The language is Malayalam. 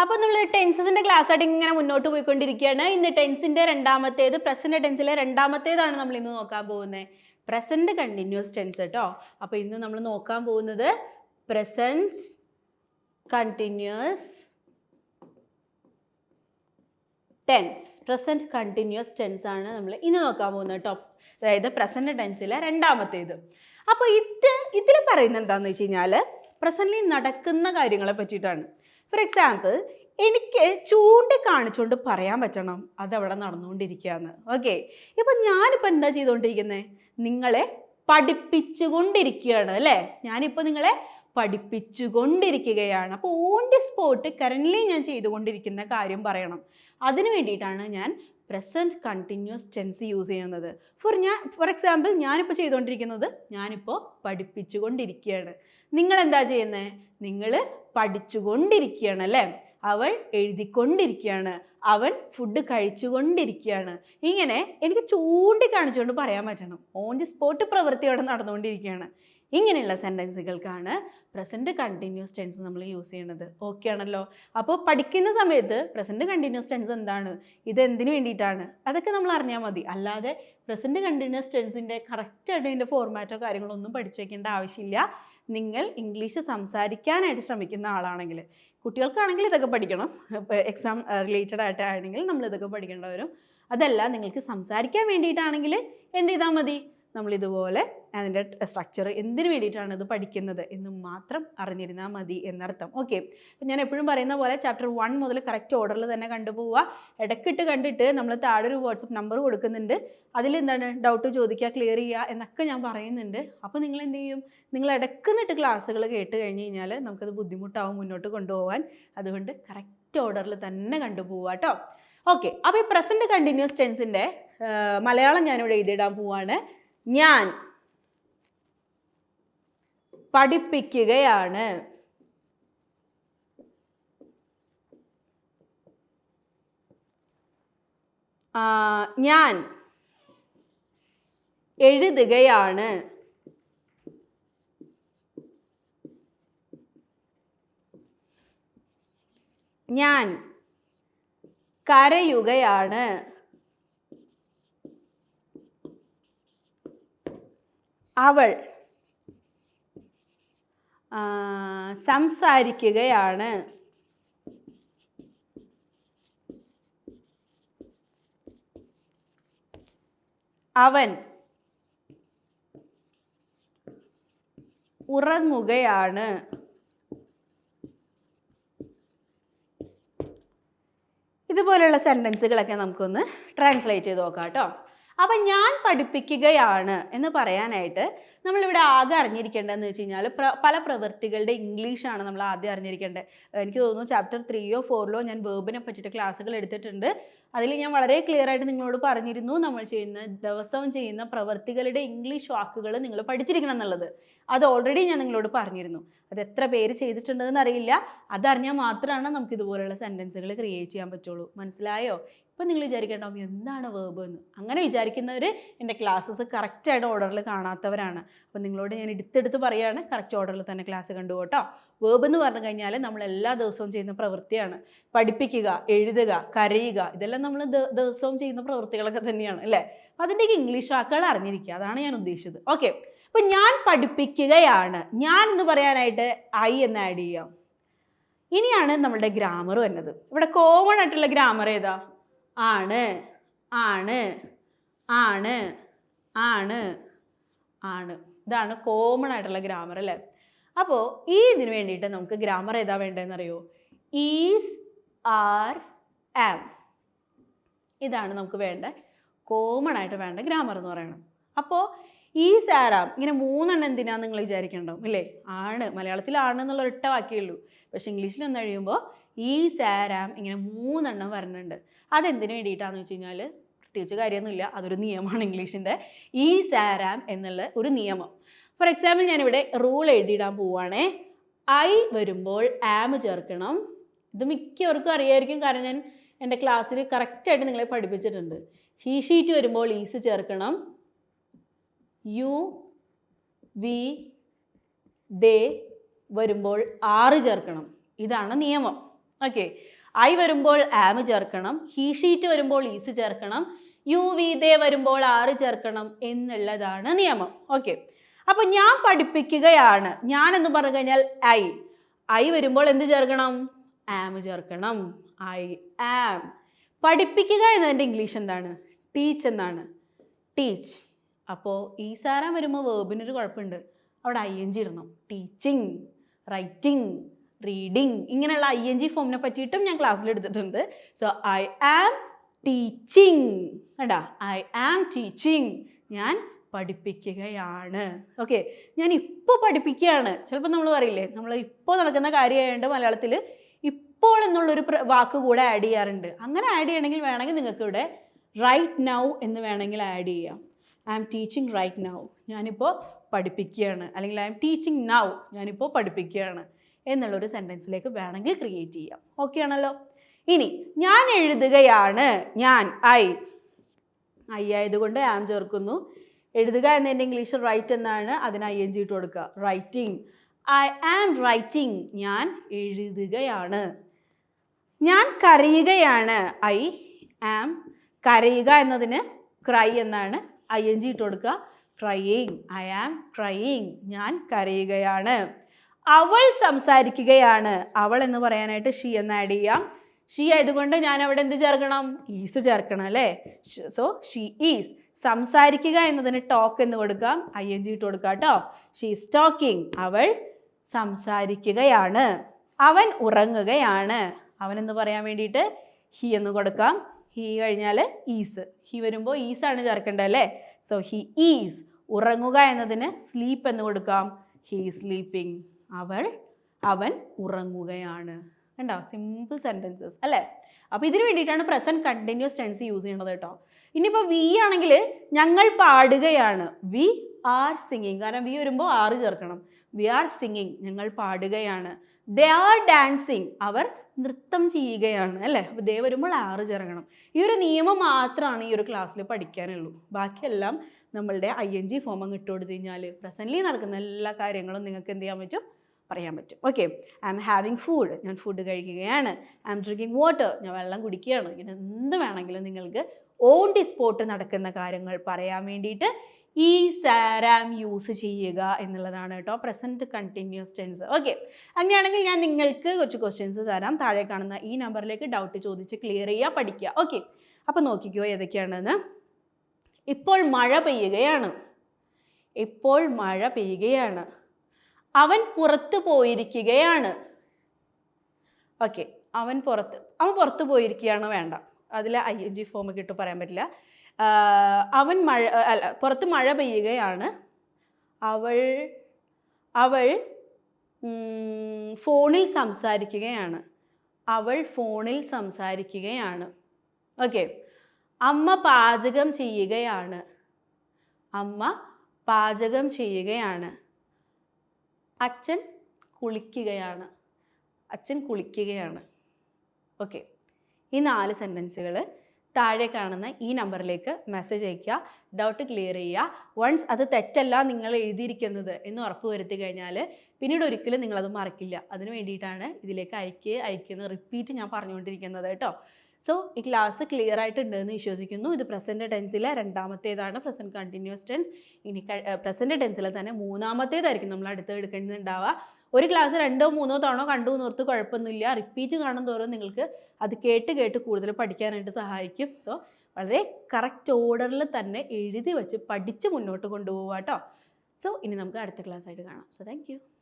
അപ്പോൾ നമ്മൾ ടെൻസസിന്റെ ക്ലാസ് ആയിട്ട് ഇങ്ങനെ മുന്നോട്ട് പോയിക്കൊണ്ടിരിക്കുകയാണ്. ഇന്ന് ടെൻസിന്റെ രണ്ടാമത്തേത് പ്രസന്റ് ടെൻസിലെ രണ്ടാമത്തേതാണ് നമ്മൾ ഇന്ന് നോക്കാൻ പോകുന്നത്. പ്രസന്റ് കണ്ടിന്യൂസ് ടെൻസ് കേട്ടോ അപ്പോൾ ഇന്ന് നമ്മൾ നോക്കാൻ പോകുന്നത് present continuous tense present continuous tense ആണ് നമ്മൾ ഇന്ന് നോക്കാൻ പോകുന്നത് കേട്ടോ അതായത് പ്രസന്റ് ടെൻസിലെ രണ്ടാമത്തേത്. അപ്പോൾ ഇത് ഇതിൽ പറയുന്നത് എന്താണെന്ന് വെച്ച് കഴിഞ്ഞാൽ പ്രസന്റ്ലി നടക്കുന്ന കാര്യങ്ങളെ പറ്റിയിട്ടാണ്. ഫോർ എക്സാമ്പിൾ എനിക്ക് ചൂണ്ടിക്കാണിച്ചുകൊണ്ട് പറയാൻ പറ്റണം. അതവിടെ നടന്നുകൊണ്ടിരിക്കുകയാണ്. ഓക്കെ ഇപ്പം ഞാനിപ്പോൾ എന്താ ചെയ്തുകൊണ്ടിരിക്കുന്നത് നിങ്ങളെ പഠിപ്പിച്ചുകൊണ്ടിരിക്കുകയാണ് അല്ലേ? ഞാനിപ്പോൾ നിങ്ങളെ പഠിപ്പിച്ചുകൊണ്ടിരിക്കുകയാണ്. അപ്പോൾ ഓൺ ദി സ്പോട്ട് കറന്റ്ലി ഞാൻ ചെയ്തുകൊണ്ടിരിക്കുന്ന കാര്യം പറയണം. അതിനു വേണ്ടിയിട്ടാണ് ഞാൻ പ്രസന്റ് കണ്ടിന്യൂസ് ടെൻസ് യൂസ് ചെയ്യുന്നത്. ഫോർ ഞാൻ ഫോർ എക്സാമ്പിൾ ഞാനിപ്പോൾ ചെയ്തുകൊണ്ടിരിക്കുന്നത് ഞാനിപ്പോൾ പഠിപ്പിച്ചുകൊണ്ടിരിക്കുകയാണ്. നിങ്ങൾ എന്താ ചെയ്യുന്നത് നിങ്ങൾ പഠിച്ചുകൊണ്ടിരിക്കുകയാണ് അല്ലേ? അവൾ എഴുതിക്കൊണ്ടിരിക്കുകയാണ്. അവൻ ഫുഡ് കഴിച്ചുകൊണ്ടിരിക്കുകയാണ്. ഇങ്ങനെ എനിക്ക് ചൂണ്ടിക്കാണിച്ചുകൊണ്ട് പറയാൻ പറ്റണം. ഓൺ ദി സ്പോട്ട് പ്രവൃത്തി അവിടെ നടന്നുകൊണ്ടിരിക്കുകയാണ്. ഇങ്ങനെയുള്ള സെന്റൻസുകൾക്കാണ് പ്രസന്റ് കണ്ടിന്യൂസ് ടെൻസ് നമ്മൾ യൂസ് ചെയ്യുന്നത് ഓക്കെ ആണല്ലോ? അപ്പോൾ പഠിക്കുന്ന സമയത്ത് പ്രസന്റ് കണ്ടിന്യൂസ് ടെൻസ് എന്താണ്? ഇത് എന്തിനു വേണ്ടിയിട്ടാണ്? അതൊക്കെ നമ്മൾ അറിഞ്ഞാൽ മതി. അല്ലാതെ പ്രസന്റ് കണ്ടിന്യൂസ് ടെൻസിന്റെ കറക്റ്റായിട്ട് ഇതിന്റെ ഫോർമാറ്റോ കാര്യങ്ങളോ ഒന്നും പഠിച്ചു വയ്ക്കേണ്ട ആവശ്യമില്ല. നിങ്ങൾ ഇംഗ്ലീഷ് സംസാരിക്കാനായിട്ട് ശ്രമിക്കുന്ന ആളാണെങ്കിൽ കുട്ടികൾക്കാണെങ്കിൽ ഇതൊക്കെ പഠിക്കണം. എക്സാം റിലേറ്റഡ് ആയിട്ടാണെങ്കിൽ നമ്മൾ ഇതൊക്കെ പഠിക്കേണ്ടി വരും. അതല്ല നിങ്ങൾക്ക് സംസാരിക്കാൻ വേണ്ടിയിട്ടാണെങ്കിൽ എന്ത് ചെയ്താൽ മതി? നമ്മൾ ഇതുപോലെ അതിന്റെ സ്ട്രക്ചർ എന്തിനു വേണ്ടിയിട്ടാണ് ഇത് പഠിക്കുന്നത് എന്ന് മാത്രം അറിഞ്ഞിരുന്നാൽ മതി എന്നർത്ഥം. ഓക്കെ അപ്പം ഞാൻ എപ്പോഴും പറയുന്ന പോലെ ചാപ്റ്റർ വൺ മുതൽ കറക്റ്റ് ഓർഡറിൽ തന്നെ കണ്ടുപോവുക. ഇടക്കിട്ട് കണ്ടിട്ട് നമ്മൾ താഴെ ഒരു വാട്സപ്പ് നമ്പർ കൊടുക്കുന്നുണ്ട്. അതിൽ എന്താണ് ഡൗട്ട് ചോദിക്കുക ക്ലിയർ ചെയ്യുക എന്നൊക്കെ ഞാൻ പറയുന്നുണ്ട്. അപ്പോൾ നിങ്ങൾ എന്ത് ചെയ്യും? നിങ്ങൾ ഇടക്കുന്നിട്ട് ക്ലാസ്സുകൾ കേട്ട് കഴിഞ്ഞ് കഴിഞ്ഞാൽ നമുക്കത് ബുദ്ധിമുട്ടാവും മുന്നോട്ട് കൊണ്ടുപോകാൻ അതുകൊണ്ട് കറക്റ്റ് ഓർഡറിൽ തന്നെ കണ്ടുപോവുക കേട്ടോ. ഓക്കെ അപ്പോൾ ഈ പ്രസന്റ് കണ്ടിന്യൂസ് ടെൻസിന്റെ മലയാളം ഞാനിവിടെ എഴുതിയിടാൻ പോവാണ്. ഞാൻ പഠിപ്പിക്കുകയാണ്. ഞാൻ എഴുതുകയാണ്. ഞാൻ കരയുകയാണ്. അവൾ സംസാരിക്കുകയാണ്. അവൻ ഉറങ്ങുകയാണ്. ഇതുപോലെയുള്ള സെന്റൻസുകളൊക്കെ നമുക്കൊന്ന് ട്രാൻസ്ലേറ്റ് ചെയ്ത് നോക്കാം കേട്ടോ. അപ്പം ഞാൻ പഠിപ്പിക്കുകയാണ് എന്ന് പറയാനായിട്ട് നമ്മളിവിടെ ആകെ അറിഞ്ഞിരിക്കേണ്ടതെന്ന് വെച്ച് കഴിഞ്ഞാൽ പല പ്രവൃത്തികളുടെ ഇംഗ്ലീഷാണ് നമ്മൾ ആദ്യം അറിഞ്ഞിരിക്കേണ്ടത്. എനിക്ക് തോന്നുന്നു ചാപ്റ്റർ ത്രീയോ ഫോറിലോ ഞാൻ വേബിനെ പറ്റിയിട്ട് ക്ലാസ്സുകൾ എടുത്തിട്ടുണ്ട്. അതിൽ ഞാൻ വളരെ ക്ലിയർ ആയിട്ട് നിങ്ങളോട് പറഞ്ഞിരുന്നു നമ്മൾ ചെയ്യുന്ന ദിവസവും ചെയ്യുന്ന പ്രവൃത്തികളുടെ ഇംഗ്ലീഷ് വാക്കുകൾ നിങ്ങൾ പഠിച്ചിരിക്കണം എന്നുള്ളത്. അത് ഓൾറെഡി ഞാൻ നിങ്ങളോട് പറഞ്ഞിരുന്നു. അത് എത്ര പേര് ചെയ്തിട്ടുണ്ടെന്ന് അറിയില്ല. അതറിഞ്ഞാൽ മാത്രമാണ് നമുക്ക് ഇതുപോലെയുള്ള സെന്റൻസുകൾ ക്രിയേറ്റ് ചെയ്യാൻ പറ്റുള്ളൂ. മനസ്സിലായോ? ഇപ്പം നിങ്ങൾ വിചാരിക്കേണ്ടാവും എന്താണ് വേർബ് എന്ന്? അങ്ങനെ വിചാരിക്കുന്നവർ എന്റെ ക്ലാസ്സസ് കറക്റ്റായിട്ട് ഓർഡറിൽ കാണാത്തവരാണ്. അപ്പോൾ നിങ്ങളോട് ഞാൻ എടുത്തെടുത്ത് പറയുകയാണ് കറക്റ്റ് ഓർഡറിൽ തന്നെ ക്ലാസ് കണ്ടു കേട്ടോ. വേർബ് എന്ന് പറഞ്ഞു കഴിഞ്ഞാൽ നമ്മൾ എല്ലാ ദിവസവും ചെയ്യുന്ന പ്രവൃത്തിയാണ്. പഠിപ്പിക്കുക എഴുതുക കരയുക ഇതെല്ലാം നമ്മൾ ദിവസവും ചെയ്യുന്ന പ്രവൃത്തികളൊക്കെ തന്നെയാണ് അല്ലേ? അതിന്റെയൊക്കെ ഇംഗ്ലീഷ് വാക്കുകൾ അറിഞ്ഞിരിക്കുക അതാണ് ഞാൻ ഉദ്ദേശിച്ചത്. ഓക്കെ അപ്പോൾ ഞാൻ പഠിപ്പിക്കുകയാണ്. ഞാൻ എന്ന് പറയാനായിട്ട് ഐ എന്ന് ആഡ് ചെയ്യാം. ഇനിയാണ് നമ്മളുടെ ഗ്രാമർ വരുന്നത്. ഇവിടെ കോമൺ ആയിട്ടുള്ള ഗ്രാമർ ഏതാ? ആണ്. ആണ്. ആണ്. ആണ്. ആണ്. ഇതാണ് കോമൺ ആയിട്ടുള്ള ഗ്രാമർ അല്ലേ? അപ്പോൾ ഈ ഇതിന് വേണ്ടിയിട്ട് നമുക്ക് ഗ്രാമർ ഏതാ വേണ്ടതെന്ന് അറിയോ ഈസ് ആർ ആം ഇതാണ് നമുക്ക് വേണ്ട കോമൺ ആയിട്ട് വേണ്ട ഗ്രാമർ എന്ന് പറയുന്നത് അപ്പോൾ ഈ സാറാം ഇങ്ങനെ മൂന്നെണ്ണം എന്തിനാന്ന് നിങ്ങൾ വിചാരിക്കണ്ടാവും ഇല്ലേ? ആണ്. മലയാളത്തിൽ ആണ് എന്നുള്ള ഒരൊറ്റ വാക്കേ ഉള്ളൂ. പക്ഷേ ഇംഗ്ലീഷിൽ ഒന്ന് കഴിയുമ്പോൾ ഈ സാരാം ഇങ്ങനെ മൂന്നെണ്ണം വരണുണ്ട്. അതെന്തിനു വേണ്ടിയിട്ടാന്ന് വെച്ച് കഴിഞ്ഞാൽ പ്രത്യേകിച്ച് കാര്യമൊന്നുമില്ല. അതൊരു നിയമമാണ് ഇംഗ്ലീഷിന്റെ ഈ സാരാം എന്നുള്ള ഒരു നിയമം. ഫോർ എക്സാമ്പിൾ ഞാനിവിടെ റൂൾ എഴുതിയിടാൻ പോവുകയാണേ ഐ വരുമ്പോൾ ആം ചേർക്കണം. ഇത് മിക്കവർക്കും അറിയായിരിക്കും. കാരണം ഞാൻ എന്റെ ക്ലാസ്സിൽ കറക്റ്റായിട്ട് നിങ്ങളെ പഠിപ്പിച്ചിട്ടുണ്ട്. ഹീ ഷീറ്റ് വരുമ്പോൾ ഈസ് ചേർക്കണം. യു വി ദേ വരുമ്പോൾ ആറ് ചേർക്കണം. ഇതാണ് നിയമം. ഓക്കെ ഐ വരുമ്പോൾ ആം ചേർക്കണം. ഹീ ഷീറ്റ് വരുമ്പോൾ ഈസ് ചേർക്കണം. യു വി ദേ വരുമ്പോൾ ആറ് ചേർക്കണം എന്നുള്ളതാണ് നിയമം. ഓക്കെ അപ്പോൾ ഞാൻ പഠിപ്പിക്കുകയാണ്. ഞാൻ എന്ന് പറഞ്ഞു കഴിഞ്ഞാൽ ഐ ഐ വരുമ്പോൾ എന്ത് ചേർക്കണം? ആം ചേർക്കണം. ഐ ആം പഠിപ്പിക്കുക എന്നതിന്റെ ഇംഗ്ലീഷ് എന്താണ്? ടീച്ച് എന്നാണ്. ടീച്ച് അപ്പോൾ ഈ സാറാൻ വരുമ്പോൾ വേർബിനൊരു കുഴപ്പമുണ്ട്. അവിടെ ഐ എൻ ജി ഇടണം. ടീച്ചിങ് റൈറ്റിംഗ് റീഡിങ് ഇങ്ങനെയുള്ള ഐ എൻ ജി ഫോമിനെ പറ്റിയിട്ടും ഞാൻ ക്ലാസ്സിൽ എടുത്തിട്ടുണ്ട്. സോ ഐ ആം ടീച്ചിങ് കേട്ടാ ഐ ആം ടീച്ചിങ് ഞാൻ പഠിപ്പിക്കുകയാണ്. ഓക്കെ ഞാൻ ഇപ്പോൾ പഠിപ്പിക്കുകയാണ്. ചിലപ്പോൾ നമ്മൾ പറയില്ലേ നമ്മൾ ഇപ്പോൾ നടക്കുന്ന കാര്യമായതുകൊണ്ട് മലയാളത്തിൽ ഇപ്പോൾ എന്നുള്ളൊരു വാക്ക് കൂടെ ആഡ് ചെയ്യാറുണ്ട്. അങ്ങനെ ആഡ് ചെയ്യണമെങ്കിൽ വേണമെങ്കിൽ നിങ്ങൾക്ക് ഇവിടെ റൈറ്റ് നൗ എന്ന് വേണമെങ്കിൽ ആഡ് ചെയ്യാം. I am teaching right now ഞാനിപ്പോൾ പഠിപ്പിക്കുകയാണ്. അല്ലെങ്കിൽ ഐ ആം ടീച്ചിങ് നൗ ഞാനിപ്പോൾ പഠിപ്പിക്കുകയാണ്. എന്നുള്ളൊരു സെന്റൻസിലേക്ക് വേണമെങ്കിൽ ക്രിയേറ്റ് ചെയ്യാം. ഓക്കെ ആണല്ലോ? ഇനി ഞാൻ എഴുതുകയാണ്. ഞാൻ ഐ ഐ ആയതുകൊണ്ട് ആം ചേർക്കുന്നു. എഴുതുക എന്നതിന്റെ ഇംഗ്ലീഷ് റൈറ്റ് എന്നാണ് അതിന് ഐ എൻ ജി ഇട്ട് കൊടുക്കുക. റൈറ്റിംഗ് ഐ ആം റൈറ്റിംഗ് ഞാൻ എഴുതുകയാണ്. ഞാൻ കരയുകയാണ്. ഐ ആം കരയുക എന്നതിന് ക്രൈ എന്നാണ് ഐ എൻ ജി ഇട്ട് കൊടുക്കുക. ക്രൈയിങ് ഐ ആം ക്രൈയിങ് ഞാൻ കരയുകയാണ്. അവൾ സംസാരിക്കുകയാണ്. അവൾ എന്ന് പറയാനായിട്ട് ഷീ എന്ന് ആഡ് ചെയ്യാം. ഷീ ആയതുകൊണ്ട് ഞാൻ അവിടെ എന്ത് ചേർക്കണം? ഈസ് ചേർക്കണം അല്ലേ? So she is. സംസാരിക്കുക എന്നതിന് ടോക്ക് എന്ന് കൊടുക്കാം ഐ എൻ ജി ഇട്ട് കൊടുക്കാം കേട്ടോ. She is talking. അവൾ സംസാരിക്കുകയാണ്. അവൻ ഉറങ്ങുകയാണ്. അവൻ എന്ന് പറയാൻ വേണ്ടിയിട്ട്? ഹി എന്ന് കൊടുക്കാം. ഹി കഴിഞ്ഞാൽ ഈസ്. ഹി വരുമ്പോൾ ഈസാണ് ചേർക്കേണ്ടത് അല്ലേ? സോ ഹി ഈസ് ഉറങ്ങുക എന്നതിന് സ്ലീപ്പ് എന്ന് കൊടുക്കാം. ഹി സ്ലീപ്പിംഗ് അവൾ അവൻ ഉറങ്ങുകയാണ്. കണ്ടോ? സിമ്പിൾ സെന്റൻസസ് അല്ലേ? അപ്പോൾ ഇതിന് വേണ്ടിയിട്ടാണ് പ്രസന്റ് കണ്ടിന്യൂസ് ടെൻസ് യൂസ് ചെയ്യേണ്ടത് കേട്ടോ. ഇനിയിപ്പോൾ വി ആണെങ്കിൽ ഞങ്ങൾ പാടുകയാണ്. വി ആർ സിംഗിങ് കാരണം വി വരുമ്പോൾ ആറ് ചേർക്കണം. വി ആർ സിംഗിങ് ഞങ്ങൾ പാടുകയാണ്. ദേ ആർ ഡാൻസിങ് അവർ നൃത്തം ചെയ്യുകയാണ്. അല്ലേ? അപ്പോൾ ദേ വരുമ്പോൾ ആറ് ചേർക്കണം. ഈ ഒരു നിയമം മാത്രമാണ് ഈ ഒരു ക്ലാസ്സിൽ പഠിക്കാനുള്ളൂ. ബാക്കിയെല്ലാം നമ്മളുടെ ഐ എൻ ജി ഫോം അങ്ങ് ഇട്ട് കഴിഞ്ഞാൽ പ്രസന്റ്ലി നടക്കുന്ന എല്ലാ കാര്യങ്ങളും നിങ്ങൾക്ക് എന്ത് ചെയ്യാൻ പറ്റും? പറയാൻ പറ്റും. Okay I am having food ഞാൻ ഫുഡ് കഴിക്കുകയാണ്. ഐ ആം ഡ്രിങ്കിങ് വാട്ടർ ഞാൻ വെള്ളം കുടിക്കുകയാണ്. ഇങ്ങനെ എന്ത് വേണമെങ്കിലും നിങ്ങൾക്ക് ഓൺ ദി സ്പോട്ട് നടക്കുന്ന കാര്യങ്ങൾ പറയാൻ വേണ്ടിയിട്ട് ഈ സാരാം യൂസ് ചെയ്യുക എന്നുള്ളതാണ് കേട്ടോ. പ്രസന്റ് കണ്ടിന്യൂസ് ടെൻസ് ഓക്കെ അങ്ങനെയാണെങ്കിൽ ഞാൻ നിങ്ങൾക്ക് കുറച്ച് ക്വസ്റ്റ്യൻസ് തരാം. താഴെ കാണുന്ന ഈ നമ്പറിലേക്ക് ഡൗട്ട് ചോദിച്ച് ക്ലിയർ ചെയ്യുക പഠിക്കുക. ഓക്കെ അപ്പോൾ നോക്കിക്കോ ഏതൊക്കെയാണെന്ന്. ഇപ്പോൾ മഴ പെയ്യുകയാണ്. ഇപ്പോൾ മഴ പെയ്യുകയാണ്. അവൻ പുറത്തു പോയിരിക്കുകയാണ്. ഓക്കെ അവൻ പുറത്ത് അവൻ പുറത്തു പോയിരിക്കുകയാണ് വേണ്ട. അതിൽ ഐ എൻ ജി ഫോം കിട്ടു പറയാൻ പറ്റില്ല. അവൻ മഴ അല്ല പുറത്ത് മഴ പെയ്യുകയാണ്. അവൾ അവൾ ഫോണിൽ സംസാരിക്കുകയാണ്. അവൾ ഫോണിൽ സംസാരിക്കുകയാണ്. ഓക്കെ അമ്മ പാചകം ചെയ്യുകയാണ്. അമ്മ പാചകം ചെയ്യുകയാണ്. അച്ഛൻ കുളിക്കുകയാണ്. അച്ഛൻ കുളിക്കുകയാണ്. ഓക്കെ ഈ നാല് സെന്റൻസുകൾ താഴെ കാണുന്ന ഈ നമ്പറിലേക്ക് മെസ്സേജ് അയയ്ക്കുക. ഡൗട്ട് ക്ലിയർ ചെയ്യുക. വൺസ് അത് തെറ്റല്ല നിങ്ങൾ എഴുതിയിരിക്കുന്നത് എന്ന് ഉറപ്പ് വരുത്തി കഴിഞ്ഞാൽ പിന്നീട് ഒരിക്കലും നിങ്ങളത് മറക്കില്ല. അതിന് വേണ്ടിയിട്ടാണ് ഇതിലേക്ക് അയക്കുക അയക്കുന്നത് റിപ്പീറ്റ് ഞാൻ പറഞ്ഞുകൊണ്ടിരിക്കുന്നത് കേട്ടോ. സോ ഈ ക്ലാസ് ക്ലിയർ ആയിട്ടുണ്ടെന്ന് വിശ്വസിക്കുന്നു. ഇത് പ്രസന്റ് ടെൻസിലെ രണ്ടാമത്തേതാണ് പ്രസന്റ് കണ്ടിന്യൂസ് ടെൻസ് ഇനി പ്രസന്റ് ടെൻസിലെ തന്നെ മൂന്നാമത്തേതായിരിക്കും നമ്മൾ അടുത്ത് എടുക്കേണ്ടതുണ്ടാവുക. ഒരു ക്ലാസ് രണ്ടോ മൂന്നോ തവണ കണ്ടു എന്നോർത്ത് കുഴപ്പമൊന്നുമില്ല. റിപ്പീറ്റ് കാണും തോറും നിങ്ങൾക്ക് അത് കേട്ട് കേട്ട് കൂടുതൽ പഠിക്കാനായിട്ട് സഹായിക്കും. സോ വളരെ കറക്റ്റ് ഓർഡറിൽ തന്നെ എഴുതി വെച്ച് പഠിച്ച് മുന്നോട്ട് കൊണ്ടുപോകാം കേട്ടോ. സോ ഇനി നമുക്ക് അടുത്ത ക്ലാസ് ആയിട്ട് കാണാം. So thank